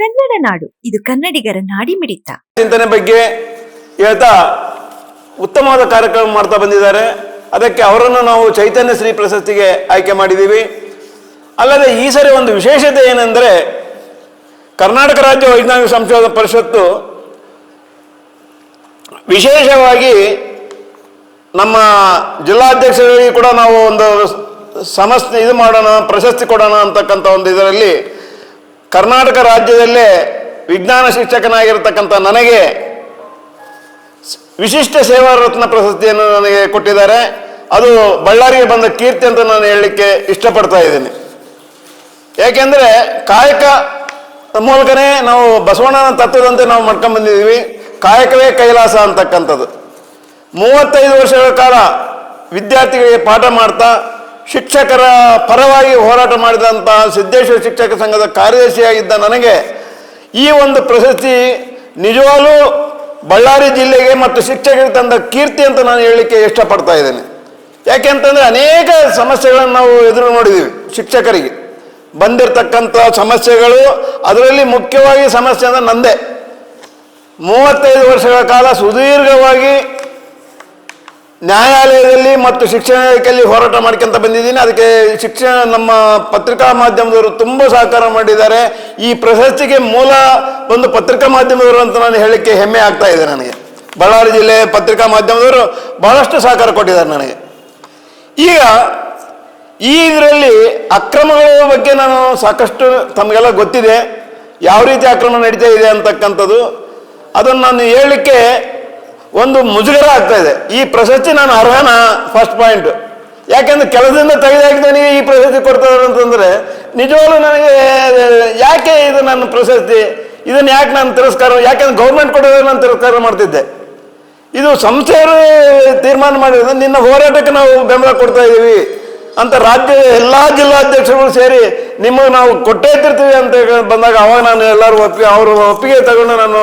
ಕನ್ನಡ ನಾಡು. ಇದು ಕನ್ನಡಿಗರ ನಾಡಿಮಿಡಿತ. ಚಿಂತನೆ ಬಗ್ಗೆ ಹೇಳ್ತಾ ಉತ್ತಮವಾದ ಕಾರ್ಯಕ್ರಮ ಮಾಡ್ತಾ ಬಂದಿದ್ದಾರೆ. ಅದಕ್ಕೆ ಅವರನ್ನು ನಾವು ಚೈತನ್ಯ ಶ್ರೀ ಪ್ರಶಸ್ತಿಗೆ ಆಯ್ಕೆ ಮಾಡಿದ್ದೀವಿ. ಅಲ್ಲದೆ ಈ ಸರಿ ಒಂದು ವಿಶೇಷತೆ ಏನೆಂದರೆ ಕರ್ನಾಟಕ ರಾಜ್ಯ ವೈಜ್ಞಾನಿಕ ಸಂಶೋಧನಾ ಪರಿಷತ್ತು ವಿಶೇಷವಾಗಿ ನಮ್ಮ ಜಿಲ್ಲಾಧ್ಯಕ್ಷರಿಗೆ ಕೂಡ ನಾವು ಒಂದು ಸಮಸ್ಯೆ ಇದು ಮಾಡೋಣ, ಪ್ರಶಸ್ತಿ ಕೊಡೋಣ ಅಂತಕ್ಕಂಥ ಒಂದು ಇದರಲ್ಲಿ ಕರ್ನಾಟಕ ರಾಜ್ಯದಲ್ಲೇ ವಿಜ್ಞಾನ ಶಿಕ್ಷಕನಾಗಿರ್ತಕ್ಕಂಥ ನನಗೆ ವಿಶಿಷ್ಟ ಸೇವಾ ರತ್ನ ಪ್ರಶಸ್ತಿಯನ್ನು ನನಗೆ ಕೊಟ್ಟಿದ್ದಾರೆ. ಅದು ಬಳ್ಳಾರಿಗೆ ಬಂದ ಕೀರ್ತಿ ಅಂತ ನಾನು ಹೇಳಲಿಕ್ಕೆ ಇಷ್ಟಪಡ್ತಾ ಇದ್ದೀನಿ. ಏಕೆಂದರೆ ಕಾಯಕ ಮೂಲಕನೇ ನಾವು ಬಸವಣ್ಣನ ತತ್ವದಂತೆ ನಾವು ಮಾಡ್ಕೊಂಡು ಬಂದಿದ್ದೀವಿ ಕಾಯಕವೇ ಕೈಲಾಸ ಅಂತಕ್ಕಂಥದ್ದು. ಮೂವತ್ತೈದು ವರ್ಷಗಳ ಕಾಲ ವಿದ್ಯಾರ್ಥಿಗಳಿಗೆ ಪಾಠ ಮಾಡ್ತಾ ಶಿಕ್ಷಕರ ಪರವಾಗಿ ಹೋರಾಟ ಮಾಡಿದಂತಹ ಸಿದ್ದೇಶ್ವರ ಶಿಕ್ಷಕ ಸಂಘದ ಕಾರ್ಯದರ್ಶಿಯಾಗಿದ್ದ ನನಗೆ ಈ ಒಂದು ಪ್ರಶಸ್ತಿ ನಿಜವಾಗಲೂ ಬಳ್ಳಾರಿ ಜಿಲ್ಲೆಗೆ ಮತ್ತು ಶಿಕ್ಷಕರಿಗೆ ತಂದ ಕೀರ್ತಿ ಅಂತ ನಾನು ಹೇಳಲಿಕ್ಕೆ ಇಷ್ಟಪಡ್ತಾ ಇದ್ದೇನೆ. ಯಾಕೆಂತಂದರೆ ಅನೇಕ ಸಮಸ್ಯೆಗಳನ್ನು ನಾವು ಎದುರು ನೋಡಿದ್ದೀವಿ ಶಿಕ್ಷಕರಿಗೆ. ಬಂದಿರತಕ್ಕಂಥ ಸಮಸ್ಯೆಗಳು ಅದರಲ್ಲಿ ಮುಖ್ಯವಾಗಿ ಸಮಸ್ಯೆ ಅಂದರೆ ನಂದೇ. ಮೂವತ್ತೈದು ವರ್ಷಗಳ ಕಾಲ ಸುದೀರ್ಘವಾಗಿ ನ್ಯಾಯಾಲಯದಲ್ಲಿ ಮತ್ತು ಶಿಕ್ಷಣ ಹೋರಾಟ ಮಾಡ್ಕೊಂತ ಬಂದಿದ್ದೀನಿ. ಅದಕ್ಕೆ ಶಿಕ್ಷಣ ನಮ್ಮ ಪತ್ರಿಕಾ ಮಾಧ್ಯಮದವರು ತುಂಬ ಸಹಕಾರ ಮಾಡಿದ್ದಾರೆ. ಈ ಪ್ರಶಸ್ತಿಗೆ ಮೂಲ ಒಂದು ಪತ್ರಿಕಾ ಮಾಧ್ಯಮದವರು ಅಂತ ನಾನು ಹೇಳಲಿಕ್ಕೆ ಹೆಮ್ಮೆ ಆಗ್ತಾ ಇದೆ ನನಗೆ. ಬಳ್ಳಾರಿ ಜಿಲ್ಲೆ ಪತ್ರಿಕಾ ಮಾಧ್ಯಮದವರು ಬಹಳಷ್ಟು ಸಹಕಾರ ಕೊಟ್ಟಿದ್ದಾರೆ ನನಗೆ. ಈಗ ಈ ಇದರಲ್ಲಿ ಅಕ್ರಮಗಳ ಬಗ್ಗೆ ನಾನು ಸಾಕಷ್ಟು ತಮಗೆಲ್ಲ ಗೊತ್ತಿದೆ. ಯಾವ ರೀತಿ ಅಕ್ರಮ ನಡೀತಾ ಇದೆ ಅಂತಕ್ಕಂಥದ್ದು, ಅದನ್ನು ನಾನು ಹೇಳಲಿಕ್ಕೆ ಒಂದು ಮುಜುಗರ ಆಗ್ತಾ ಇದೆ. ಈ ಪ್ರಶಸ್ತಿ ನಾನು ಅರ್ಹನ ಫಸ್ಟ್ ಪಾಯಿಂಟ್ ಯಾಕೆಂದ್ರೆ ಕೆಲಸದಿಂದ ತೆಗೆದಾಕಿದವನಿಗೆ ಈ ಪ್ರಶಸ್ತಿ ಕೊಡ್ತಾರೆ ಅಂತಂದ್ರೆ, ನಿಜವಾಗ್ಲೂ ನನಗೆ, ಯಾಕೆ ಇದು ನನ್ನ ಪ್ರಶಸ್ತಿ? ಇದನ್ನು ಯಾಕೆ ನಾನು ತಿರಸ್ಕಾರ ಯಾಕೆಂದ್ರೆ ಗೌರ್ಮೆಂಟ್ ಕೊಡೋದ್ರೆ ನಾನು ತಿರಸ್ಕಾರ ಮಾಡ್ತಿದ್ದೆ. ಇದು ಸಂಸ್ಥೆಯವರು ತೀರ್ಮಾನ ಮಾಡಿದ್ರೆ ನಿನ್ನ ಹೋರಾಟಕ್ಕೆ ನಾವು ಬೆಂಬಲ ಕೊಡ್ತಾ ಇದ್ದೀವಿ ಅಂತ ರಾಜ್ಯ ಎಲ್ಲ ಜಿಲ್ಲಾಧ್ಯಕ್ಷರುಗಳು ಸೇರಿ ನಿಮಗೆ ನಾವು ಕೊಟ್ಟೇ ತಿರ್ತೀವಿ ಅಂತ ಬಂದಾಗ ಅವಾಗ ನಾನು ಎಲ್ಲರೂ ಒಪ್ಪಿಗೆ ಅವರು ಒಪ್ಪಿಗೆ ತಗೊಂಡು ನಾನು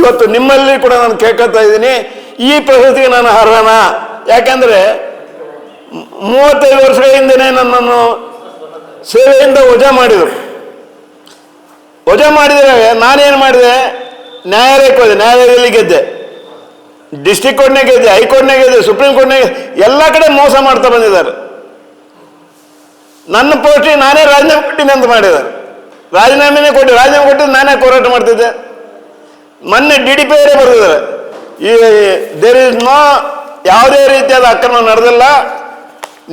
ಇವತ್ತು ನಿಮ್ಮಲ್ಲಿ ಕೂಡ ನಾನು ಕೇಳ್ಕೊತಾ ಇದ್ದೀನಿ. ಈ ಪ್ರಶಸ್ತಿಗೆ ನಾನು ಅರ್ಹನ? ಯಾಕೆಂದರೆ ಮೂವತ್ತೈದು ವರ್ಷಗಳ ಹಿಂದೆನೇ ನನ್ನನ್ನು ಸೇವೆಯಿಂದ ವಜಾ ಮಾಡಿದರು. ವಜಾ ಮಾಡಿದರೆ ನಾನೇನು ಮಾಡಿದೆ? ನ್ಯಾಯಾಲಯಕ್ಕೆ ಹೋದೆ, ನ್ಯಾಯಾಲಯದಲ್ಲಿ ಗೆದ್ದೆ. ಡಿಸ್ಟಿಕ್ ಕೋರ್ಟ್ನಾಗ ಗೆದ್ದೆ ಹೈಕೋರ್ಟ್ನಾಗ ಗೆದ್ದೆ, ಸುಪ್ರೀಂ ಕೋರ್ಟ್ನಾಗ ಎಲ್ಲ ಕಡೆ ಮೋಸ ಮಾಡ್ತಾ ಬಂದಿದ್ದಾರೆ. ನನ್ನ ಪೋಸ್ಟಿಗೆ ನಾನೇ ರಾಜೀನಾಮೆ ಕೊಟ್ಟಿನಿ ಅಂತ ಮಾಡಿದ್ದಾರೆ. ರಾಜೀನಾಮೆನೇ ಕೊಟ್ಟು ರಾಜೀನಾಮೆ ಕೊಟ್ಟಿದ್ದು ನಾನೇ ಹೋರಾಟ ಮಾಡ್ತಿದ್ದೆ. ಮೊನ್ನೆ ಡಿ ಡಿ ಪಿ ಅವರೇ ಬರೆದಿದ್ದಾರೆ. ಈ ದೇರ್ ಇಸ್ ನೋ ಯಾವುದೇ ರೀತಿಯಾದ ಅಕ್ರಮ ನಡೆದಿಲ್ಲ.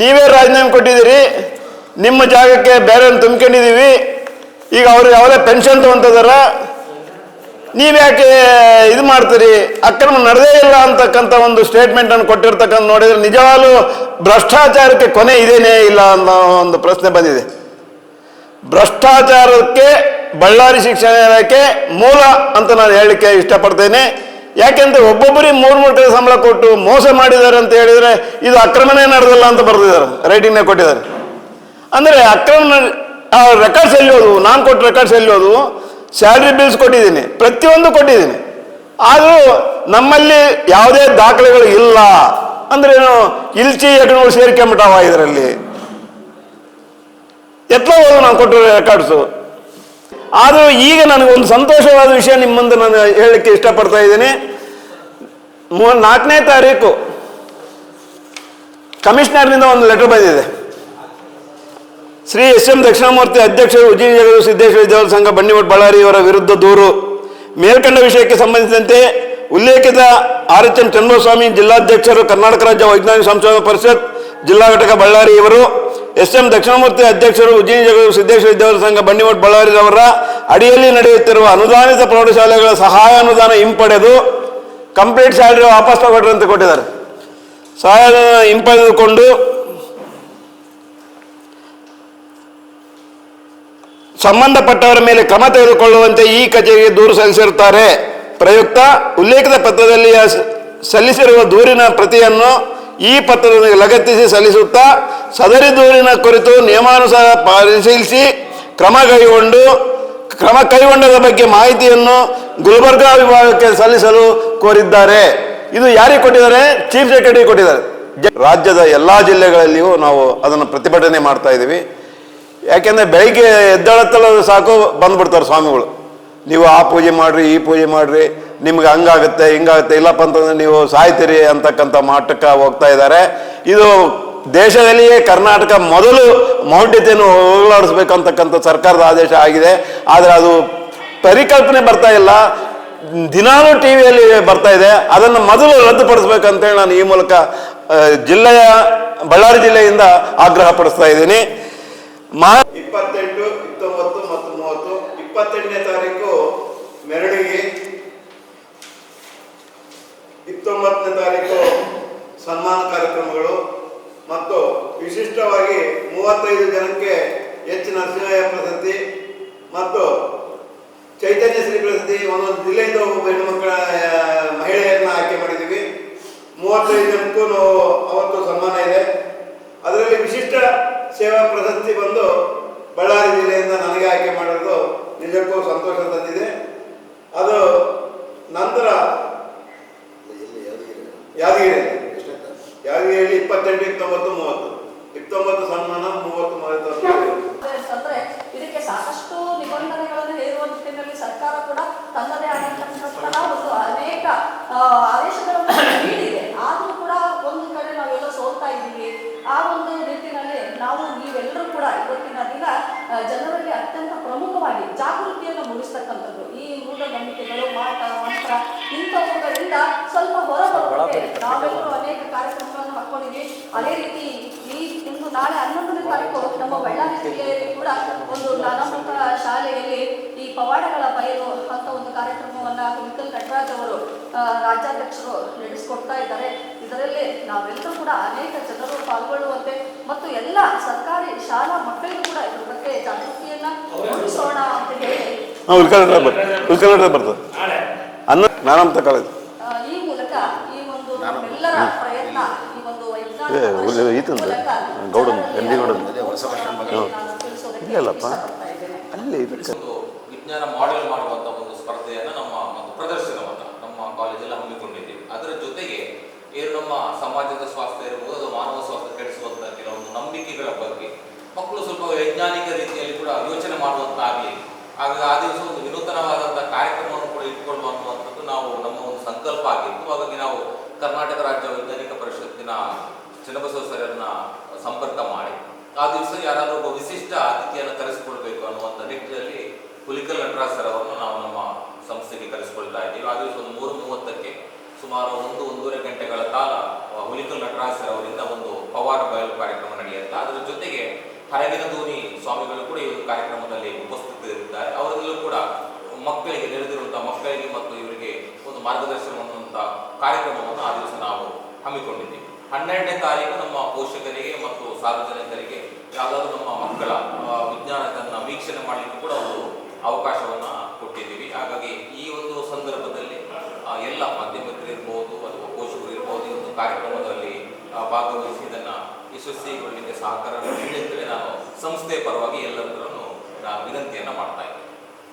ನೀವೇ ರಾಜೀನಾಮೆ ಕೊಟ್ಟಿದ್ದೀರಿ. ನಿಮ್ಮ ಜಾಗಕ್ಕೆ ಬೇರೆ ತುಂಬಿಕೊಂಡಿದ್ದೀವಿ. ಈಗ ಅವ್ರಿಗೆ ಯಾವುದೇ ಪೆನ್ಷನ್ ತೊಗೊಂತಿದಾರ ನೀವ್ಯಾಕೆ ಇದು ಮಾಡ್ತೀರಿ? ಅಕ್ರಮ ನಡೆದೇ ಇಲ್ಲ ಅಂತಕ್ಕಂಥ ಒಂದು ಸ್ಟೇಟ್ಮೆಂಟ್ ಅನ್ನು ಕೊಟ್ಟಿರ್ತಕ್ಕಂಥ ನೋಡಿದ್ರೆ ನಿಜವಾಗ್ಲೂ ಭ್ರಷ್ಟಾಚಾರಕ್ಕೆ ಕೊನೆ ಇದೇನೇ ಇಲ್ಲ ಅನ್ನೋ ಒಂದು ಪ್ರಶ್ನೆ ಬಂದಿದೆ. ಭ್ರಷ್ಟಾಚಾರಕ್ಕೆ, ಬಳ್ಳಾರಿ ಶಿಕ್ಷಣ ಇಲಾಖೆ ಮೂಲ ಅಂತ ನಾನು ಹೇಳಲಿಕ್ಕೆ ಇಷ್ಟಪಡ್ತೇನೆ. ಯಾಕೆಂದ್ರೆ ಒಬ್ಬೊಬ್ಬರಿಗೆ ಮೂರು ಮೂರು ಕಡೆ ಸಂಬಳ ಕೊಟ್ಟು ಮೋಸ ಮಾಡಿದ್ದಾರೆ ಅಂತ ಹೇಳಿದರೆ ಇದು ಅಕ್ರಮನೇ ನಡೆದಿಲ್ಲ ಅಂತ ಬರೆದಿದ್ದಾರೆ. ರೈಟಿಂಗ್ನೇ ಕೊಟ್ಟಿದ್ದಾರೆ. ಅಂದರೆ ಅಕ್ರಮ ರೆಕಾರ್ಡ್ಸ್ ಎಲ್ಲಿ ನಾನು ಕೊಟ್ಟ ರೆಕಾರ್ಡ್ಸ್ ಎಲ್ಲಿ ಸ್ಯಾಲ್ರಿ ಬಿಲ್ಸ್ ಕೊಟ್ಟಿದ್ದೀನಿ, ಪ್ರತಿಯೊಂದು ಕೊಟ್ಟಿದ್ದೀನಿ. ಆದರೂ ನಮ್ಮಲ್ಲಿ ಯಾವುದೇ ದಾಖಲೆಗಳು ಇಲ್ಲ. ಅಂದ್ರೆ ಏನು, ಇಲ್ಚಿ ಯಜ್ಞಗಳು ಸೇರ್ಕೊಂಬಿಟ್ಟಾವ ಇದರಲ್ಲಿ. ಎತ್ತೋ ಹೋದ್ರು ನಾನು ಕೊಟ್ಟಿರೋ ರೆಕಾರ್ಡ್ಸು ಆದರೂ ಈಗ ನನಗೊಂದು ಸಂತೋಷವಾದ ವಿಷಯ ನಿಮ್ಮ ಮುಂದೆ ನಾನು ಹೇಳಲಿಕ್ಕೆ ಇಷ್ಟಪಡ್ತಾ ಇದ್ದೀನಿ. ನಾಲ್ಕನೇ ತಾರೀಕು ಕಮಿಷನರ್ನಿಂದ ಒಂದು ಲೆಟರ್ ಬಂದಿದೆ. ಶ್ರೀ ಎಸ್ ಎಂ ದಕ್ಷಿಣಮೂರ್ತಿ ಅಧ್ಯಕ್ಷರು ಉಜಿನಿ ಜಗದು ಸಿದ್ದೇಶ್ವರ ದೇವರ ಸಂಘ ಬಂಡಿಮಠ ಬಳ್ಳಾರಿಯವರ ವಿರುದ್ಧ ದೂರು. ಮೇಲ್ಕಂಡ ವಿಷಯಕ್ಕೆ ಸಂಬಂಧಿಸಿದಂತೆ ಉಲ್ಲೇಖಿತ ಆರ್ ಎಚ್ ಎನ್ ಚಂದ್ರಸ್ವಾಮಿ ಜಿಲ್ಲಾಧ್ಯಕ್ಷರು, ಕರ್ನಾಟಕ ರಾಜ್ಯ ವೈಜ್ಞಾನಿಕ ಸಂಶೋಧನಾ ಪರಿಷತ್, ಜಿಲ್ಲಾ ಘಟಕ ಬಳ್ಳಾರಿ ಇವರು ಎಸ್ ಎಂ ದಕ್ಷಿಣಮೂರ್ತಿ ಅಧ್ಯಕ್ಷರು ಉಜಿನಿ ಜಗದು ಸಿದ್ದೇಶ್ವರ ದೇವರ ಸಂಘ ಬಂಡಿಮಠ ಬಳ್ಳಾರಿ ಅವರ ಅಡಿಯಲ್ಲಿ ನಡೆಯುತ್ತಿರುವ ಅನುದಾನಿತ ಪ್ರೌಢಶಾಲೆಗಳ ಸಹಾಯ ಅನುದಾನ ಹಿಂಪಡೆದು ಕಂಪ್ಲೀಟ್ ಸ್ಯಾಲರಿ ವಾಪಸ್ ತಗೊಳ್ರಿ ಅಂತ ಕೊಟ್ಟಿದ್ದಾರೆ. ಸಹಾಯ ಹಿಂಪಡೆದುಕೊಂಡು ಸಂಬಂಧಪಟ್ಟವರ ಮೇಲೆ ಕ್ರಮ ತೆಗೆದುಕೊಳ್ಳುವಂತೆ ಈ ಕಚೇರಿಗೆ ದೂರು ಸಲ್ಲಿಸಿರುತ್ತಾರೆ. ಪ್ರಯುಕ್ತ ಉಲ್ಲೇಖದ ಪತ್ರದಲ್ಲಿ ಸಲ್ಲಿಸಿರುವ ದೂರಿನ ಪ್ರತಿಯನ್ನು ಈ ಪತ್ರದೊಂದಿಗೆ ಲಗತ್ತಿಸಿ ಸಲ್ಲಿಸುತ್ತಾ, ಸದರಿ ದೂರಿನ ಕುರಿತು ನಿಯಮಾನುಸಾರ ಪರಿಶೀಲಿಸಿ ಕ್ರಮ ಕೈಗೊಂಡು, ಕ್ರಮ ಕೈಗೊಂಡದ ಬಗ್ಗೆ ಮಾಹಿತಿಯನ್ನು ಗುಲ್ಬರ್ಗಾ ವಿಭಾಗಕ್ಕೆ ಸಲ್ಲಿಸಲು ಕೋರಿದ್ದಾರೆ. ಇದು ಯಾರಿಗೆ ಕೊಟ್ಟಿದ್ದಾರೆ? ಚೀಫ್ ಸೆಕ್ರೆಟರಿ ಕೊಟ್ಟಿದ್ದಾರೆ. ರಾಜ್ಯದ ಎಲ್ಲ ಜಿಲ್ಲೆಗಳಲ್ಲಿಯೂ ನಾವು ಅದನ್ನು ಪ್ರತಿಭಟನೆ ಮಾಡ್ತಾ ಇದ್ದೀವಿ. ಯಾಕೆಂದ್ರೆ ಬೆಳಿಗ್ಗೆ ಎದ್ದಳತ್ತಲ್ಲ ಸಾಕು, ಬಂದ್ಬಿಡ್ತಾರೆ ಸ್ವಾಮಿಗಳು. ನೀವು ಆ ಪೂಜೆ ಮಾಡ್ರಿ, ಈ ಪೂಜೆ ಮಾಡ್ರಿ, ನಿಮ್ಗೆ ಹಂಗಾಗುತ್ತೆ, ಹಿಂಗಾಗುತ್ತೆ, ಇಲ್ಲಪ್ಪ ಅಂತಂದ್ರೆ ನೀವು ಸಾಯ್ತೀರಿ ಅಂತಕ್ಕಂಥ ಮಟ್ಟಕ್ಕೆ ಹೋಗ್ತಾ ಇದ್ದಾರೆ. ಇದು ದೇಶದಲ್ಲಿಯೇ ಕರ್ನಾಟಕ ಮೊದಲು ಮೌಢ್ಯತೆಯನ್ನು ಹೋಗಲಾಡಿಸ್ಬೇಕಂತಕ್ಕಂಥ ಸರ್ಕಾರದ ಆದೇಶ ಆಗಿದೆ. ಆದರೆ ಅದು ಪರಿಕಲ್ಪನೆ ಬರ್ತಾ ಇಲ್ಲ. ದಿನಾಲೂ ಟಿ ವಿಯಲ್ಲಿ ಬರ್ತಾ ಇದೆ. ಅದನ್ನು ಮೊದಲು ರದ್ದುಪಡಿಸ್ಬೇಕಂತೇಳಿ ನಾನು ಈ ಮೂಲಕ ಜಿಲ್ಲೆಯ, ಬಳ್ಳಾರಿ ಜಿಲ್ಲೆಯಿಂದ ಆಗ್ರಹ ಪಡಿಸ್ತಾ ಇದ್ದೀನಿ. ಇಪ್ಪತ್ತೆಂಟು ಇಪ್ಪತ್ತೊಂಬತ್ತು ಮತ್ತು ಮೂವತ್ತು. ಇಪ್ಪತ್ತೆಂಟನೇ ತಾರೀಕು ಮೆರಳಿಗೆ ಇಪ್ಪತ್ತೊಂಬತ್ತನೇ ತಾರೀಕು ಸನ್ಮಾನ ಕಾರ್ಯಕ್ರಮಗಳು. ಮತ್ತು ವಿಶಿಷ್ಟವಾಗಿ ಮೂವತ್ತೈದು ಜನಕ್ಕೆ ಎಚ್ ನರಸಿಂಹಯ್ಯ ಪ್ರಶಸ್ತಿ ಮತ್ತು ಚೈತನ್ಯ ಶ್ರೀ ಪ್ರಶಸ್ತಿ. ಒಂದೊಂದು ಜಿಲ್ಲೆಯಿಂದ ಒಬ್ಬ ಹೆಣ್ಣು ಮಕ್ಕಳ ಮಹಿಳೆಯನ್ನು ಆಯ್ಕೆ ಮಾಡಿದ್ದೀವಿ. ಮೂವತ್ತೈದು ಜನಕ್ಕೂ ಅವತ್ತು ಸನ್ಮಾನ ಇದೆ. ಅದರಲ್ಲಿ ವಿಶಿಷ್ಟ ಸೇವಾ ಪ್ರಶಸ್ತಿ ಬಂದು ಬಳ್ಳಾರಿ ಜಿಲ್ಲೆಯಿಂದ ನನಗೆ ಆಯ್ಕೆ ಮಾಡೋದು ನಿಜಕ್ಕೂ ಸಂತೋಷ ತಂದಿದೆ. ಅದು ನಂತರ ಯಾದಗಿರಿ. ಯಾದಗಿರಿಯಲ್ಲಿ ಇಪ್ಪತ್ತೆಂಟು, ಇಪ್ಪತ್ತೊಂಬತ್ತು, ಮೂವತ್ತು. ಇಪ್ಪತ್ತೊಂಬತ್ತು ಸನ್ಮಾನ, ಮೂವತ್ತು ಮೂವತ್ತು ಇದಕ್ಕೆ ಸಾಕಷ್ಟು ನಿಬಂಧನೆಗಳನ್ನು ಹೇರುವ ನಿಟ್ಟಿನಲ್ಲಿ ಸರ್ಕಾರ ಕೂಡ ತನ್ನದೇ ಆದಂತಹ ಅನೇಕ ಆ, ಆದೇಶಗಳನ್ನು ನೀಡಿದೆ ಆದರೂ ಕೂಡ ಒಂದು ಕಡೆ ನಾವೆಲ್ಲ ಸೋಲ್ತಾ ಇದ್ದೀವಿ ಆ ಒಂದು ನಿಟ್ಟಿನಲ್ಲಿ ನಾವು ನೀವೆಲ್ಲರೂ ಕೂಡ ಇವತ್ತಿನ ದಿನ ಆ, ಜನರಲ್ಲಿ ಅತ್ಯಂತ ಪ್ರಮುಖವಾಗಿ ಜಾಗೃತಿಯನ್ನು ಮೂಡಿಸ್ತಕ್ಕಂಥದ್ದು ಈ ಮೂಢನಂಬಿಕೆಗಳು ಮಾಟ ಮಂತ್ರ. ಇಂಥವುಗಳಿಂದ ಸ್ವಲ್ಪ ಹೊರಬರುತ್ತೆ. ನಾವೆಲ್ಲರೂ ಅನೇಕ ಕಾರ್ಯಕ್ರಮಗಳನ್ನು ಹಾಕೊಂಡಿದ್ದೀವಿ ಅದೇ ರೀತಿ ಈ ಇಂದು ನಾಳೆ ಹನ್ನೊಂದನೇ ತಾರೀಕು ನಮ್ಮ ಬಳ್ಳಾರಿ ಜಿಲ್ಲೆಯಲ್ಲಿ ಕೂಡ ಒಂದು ನಾನಾಮಂತ ಶಾಲೆಯಲ್ಲಿ ಈ ಪವಾಡಗಳ ಬಯಲು ಅಂತ ಒಂದು ಕಾರ್ಯಕ್ರಮವನ್ನ ವಿಠಲ್ ನಟರಾಜ್ ಅವರು ರಾಜ್ಯಾಧ್ಯಕ್ಷರು ನಡೆಸಿಕೊಡ್ತಾ ಇದ್ದಾರೆ. ಇದರಲ್ಲಿ ನಾವೆಲ್ಲರೂ ಕೂಡ ಅನೇಕ ಜನರು ಪಾಲ್ಗೊಳ್ಳುವಂತೆ ಮತ್ತು ಎಲ್ಲ ಸರ್ಕಾರಿ ಶಾಲಾ ಮಕ್ಕಳಿಗೂ ಕೂಡ ಇದ್ರ ಬಗ್ಗೆ ಜಾಗೃತಿಯನ್ನ ಮೂಡಿಸೋಣ ಅಂತ ಹೇಳಿ ಅನ್ನ ನಾನಂತ ಕಾಲೇಜ್ ಕಳೆದು ಈ ಮೂಲಕ ಈ ಒಂದು ನಮ್ಮೆಲ್ಲರ ಪ್ರಯತ್ನ ಈ ಒಂದು ಏ, ಉಳ್ಳ- ಈತಂದು, ಗೌಡನ್, ಎಂ.ಡಿ. ಗೌಡನ್. ಇಲ್ಲಲ್ಲಪ್ಪ. ಅಲ್ಲಿ ಇದಕ್ಕೆ ವಿಜ್ಞಾನ ಮಾಡೆಲ್ ಮಾಡುವಂತ ಒಂದು ಸ್ಪರ್ಧೆಯನ್ನು ನಮ್ಮ ಒಂದು ಪ್ರದರ್ಶನವನ್ನ ನಮ್ಮ ಕಾಲೇಜಲ್ಲಿ ಹಮ್ಮಿಕೊಂಡಿದ್ದೀವಿ. ಅದರ ಜೊತೆಗೆ ಏನು ನಮ್ಮ ಸಮಾಜದ ಸ್ವಾಸ್ಥ್ಯ ಇರ್ಬೋದು ಅದು ಮಾನವ ಸ್ವಾಸ್ಥ್ಯ ಕೆಡಿಸುವಂತ ಕೆಲವೊಂದು ನಂಬಿಕೆಗಳ ಬಗ್ಗೆ ಮಕ್ಕಳು ಸ್ವಲ್ಪ ವೈಜ್ಞಾನಿಕ ರೀತಿಯಲ್ಲಿ ಕೂಡ ಯೋಚನೆ ಮಾಡುವಂತಾಗಲಿ. ಆಗ ಆ ದಿವಸ ಒಂದು ವಿನೂತನವಾದಂತಹ ಕಾರ್ಯಕ್ರಮವನ್ನು ಕೂಡ ಇಟ್ಕೊಳ್ಳುವ ಅನ್ನುವಂಥದ್ದು ನಾವು ನಮ್ಮ ಒಂದು ಸಂಕಲ್ಪ ಆಗಿತ್ತು. ಹಾಗಾಗಿ ನಾವು ಕರ್ನಾಟಕ ರಾಜ್ಯ ವೈಜ್ಞಾನಿಕ ಪರಿಷತ್ತಿನ ಚನ್ನಬಸವ ಸರ್ಯರನ್ನ ಸಂಪರ್ಕ ಮಾಡಿ, ಆ ದಿವಸ ಯಾರಾದರೂ ಒಬ್ಬ ವಿಶಿಷ್ಟ ಅತಿಥಿಯನ್ನು ಕರೆಸಿಕೊಳ್ಬೇಕು ಅನ್ನುವಂಥ ನಿಟ್ಟಿನಲ್ಲಿ ಹುಲಿಕಲ್ ನಟರಾಜ್ ಸರ್ ಅವರನ್ನು ನಾವು ನಮ್ಮ ಸಂಸ್ಥೆಗೆ ಕರೆಸಿಕೊಳ್ತಾ ಇದ್ದೀವಿ. ಆ ದಿವಸ ಒಂದು ಮೂರು ಮೂವತ್ತಕ್ಕೆ ಸುಮಾರು ಒಂದು, ಒಂದೂವರೆ ಗಂಟೆಗಳ ಕಾಲ ಹುಲಿಕಲ್ ನಟರಾಜ್ ಸರ್ ಅವರಿಂದ ಒಂದು ಪವಾರ್ ಬಯಲು ಕಾರ್ಯಕ್ರಮ ನಡೆಯುತ್ತೆ. ಅದರ ಜೊತೆಗೆ ಹರಗಿನ ಧೋನಿ ಸ್ವಾಮಿಗಳು ಕೂಡ ಈ ಒಂದು ಕಾರ್ಯಕ್ರಮದಲ್ಲಿ ಕೂಡ ಮಕ್ಕಳಿಗೆ ನೆರೆದಿರುವಂತಹ ಮಕ್ಕಳಿಗೆ ಮತ್ತು ಇವರಿಗೆ ಒಂದು ಮಾರ್ಗದರ್ಶನ ಮಾಡುವಂತಹ ಕಾರ್ಯಕ್ರಮವನ್ನು ಆ ದಿವಸ ನಾವು ಹಮ್ಮಿಕೊಂಡಿದ್ದೀವಿ. ಹನ್ನೆರಡನೇ ತಾರೀಕು ನಮ್ಮ ಪೋಷಕರಿಗೆ ಮತ್ತು ಸಾರ್ವಜನಿಕರಿಗೆ ಯಾವುದಾದ್ರೂ ನಮ್ಮ ಮಕ್ಕಳ ವಿಜ್ಞಾನ ವಿಜ್ಞಾನದನ್ನ ವೀಕ್ಷಣೆ ಮಾಡಲಿಕ್ಕೆ ಕೂಡ ಒಂದು ಅವಕಾಶವನ್ನ ಕೊಟ್ಟಿದ್ದೀವಿ. ಹಾಗಾಗಿ ಈ ಒಂದು ಸಂದರ್ಭದಲ್ಲಿ ಎಲ್ಲ ಮಾಧ್ಯಮಿಕರು ಇರಬಹುದು ಅಥವಾ ಪೋಷಕರು ಇರಬಹುದು ಈ ಒಂದು ಕಾರ್ಯಕ್ರಮದಲ್ಲಿ ಭಾಗವಹಿಸಿ ಇದನ್ನ ಯಶಸ್ವಿಗೊಳ್ಳಲಿಕ್ಕೆ ಸಹಕಾರ ನೀಡಿ ನಾನು ಸಂಸ್ಥೆಯ ಪರವಾಗಿ ಎಲ್ಲರನ್ನು ನಾನು ವಿನಂತಿಯನ್ನ ಮಾಡ್ತಾ ಇದ್ದೇನೆ.